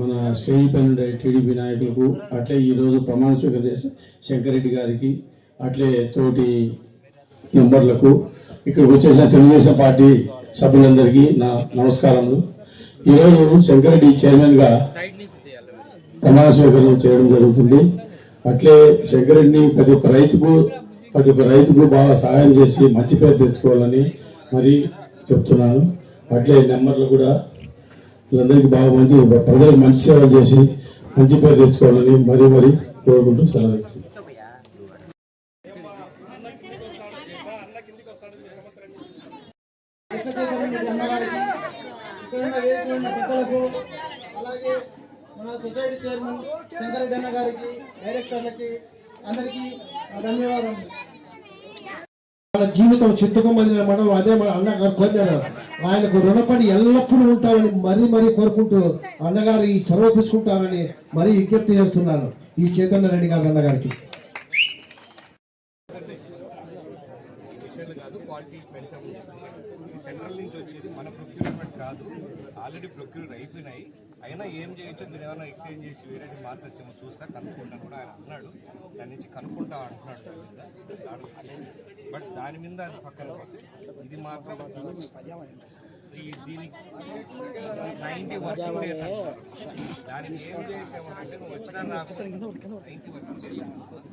మన stage TDP నాయకులకు అట్లే ఈరోజు ప్రమాణ స్వీకారం శంకరెడ్డి గారికి అట్లే తోటి మెంబర్లకు ఇక్కడికి వచ్చేసిన తెలుగుదేశం పార్టీ సభ్యులందరికీ నా నమస్కారములు. ఈరోజు శంకరెడ్డి చైర్మన్గా ప్రమాణ స్వీకారం చేయడం జరుగుతుంది. అట్లే శంకరెడ్డిని ప్రతి ఒక్క రైతుకు ప్రతి ఒక్క రైతుకు బాగా సహాయం చేసి మంచి పేరు తెచ్చుకోవాలని మరి చెప్తున్నాను. అట్లే నెంబర్లు కూడా వీళ్ళందరికీ బాగా మంచి ప్రజలకు మంచి సేవ చేసి మంచి పేరు తెచ్చుకోవాలని మరీ మరీ కోరుకుంటూ సెలవు అలాగే మన సొసైటీ చైర్మన్ గారికి డైరెక్టర్లకి అందరికీ ధన్యవాదాలు మన జీవితం చిత్తుకుమదిన మనం అదే మన అన్నగారు కోరారు. ఆయనకు రుణపడి ఎల్లప్పుడూ ఉంటామని మరీ మరీ కోరుకుంటూ అన్నగారు ఈ చొరవ తీసుకుంటారని మరీ విజ్ఞప్తి చేస్తున్నాను. ఈ చైతన్య రెడ్డి గారు అన్నగారికి. సెంట్రల్ నుంచి వచ్చేది మన ప్రొక్యూర్మెంట్ కాదు. ఆల్రెడీ ప్రొక్యూర్ అయిపోయినాయి. అయినా ఏం చేయొచ్చు దీని ఏమైనా ఎక్స్చేంజ్ చేసి వేరే మార్చొచ్చేమో చూస్తా. కనుక్కుంటాను కూడా ఆయన అన్నాడు. దాని నుంచి కనుక్కుంటా అంటున్నాడు. దాని మీద. బట్ దాని మీద అది పక్కన ఇది మాత్రం దీనికి నైంటీ వర్కింగ్ డేస్ దానికి ఏం చేసామంటే నువ్వు వచ్చినా నాకు వర్కింగ్ డేస్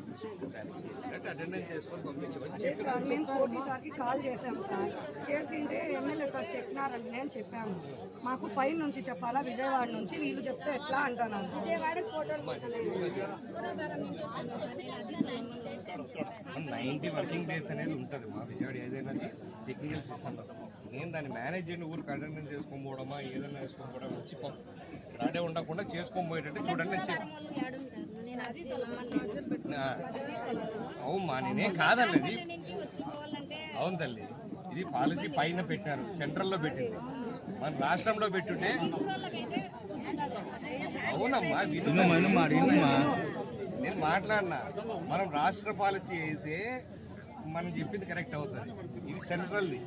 అటెండెన్స్ చేసుకొని పంపించమని చెప్పి సార్ మేము కోటి సార్కి కాల్ చేశాం సార్. చేసింటే ఎమ్మెల్యే సార్ చెప్పినారని నేను చెప్పాము మాకు పై నుంచి చెప్పాలా విజయవాడ నుంచి వీళ్ళు చెప్తే ఎట్లా అంటున్నాం విజయవాడ నైంటీ వర్కింగ్ డేస్ అనేది ఉంటుంది మా విజయవాడ ఏదైనా టెక్నికల్ సిస్టమ్ నేను దాన్ని మేనేజ్ చేయండి ఊరికి అటెండెన్స్ చేసుకొని పోవడమా ఏదైనా వేసుకొని పోవడం వచ్చి రాడే ఉండకుండా చేసుకొని పోయేటట్టు చూడండి అవుమ్మా నేనేం కాదన్నది. అవును తల్లి ఇది పాలసీ పైన పెట్టారు సెంట్రల్లో పెట్టింది. మన రాష్ట్రంలో పెట్టుంటే అవునమ్మా వినుమా నేను మాట్లాడినా మనం రాష్ట్ర పాలసీ అయితే మనం చెప్పింది కరెక్ట్ అవుతుంది. ఇది సెంట్రల్ది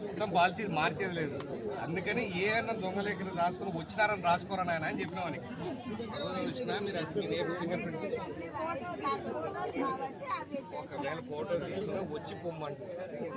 మొత్తం పాలసీ మార్చేది లేదు. అందుకని ఏ అన్న దొంగ లేఖలు రాసుకుని వచ్చినారని రాసుకోరని ఆయన అని చెప్పిన వానికి వచ్చినా మీరు ఒకవేళ ఫోటో తీసుకున్నా వచ్చి పొమ్మంటున్నారు.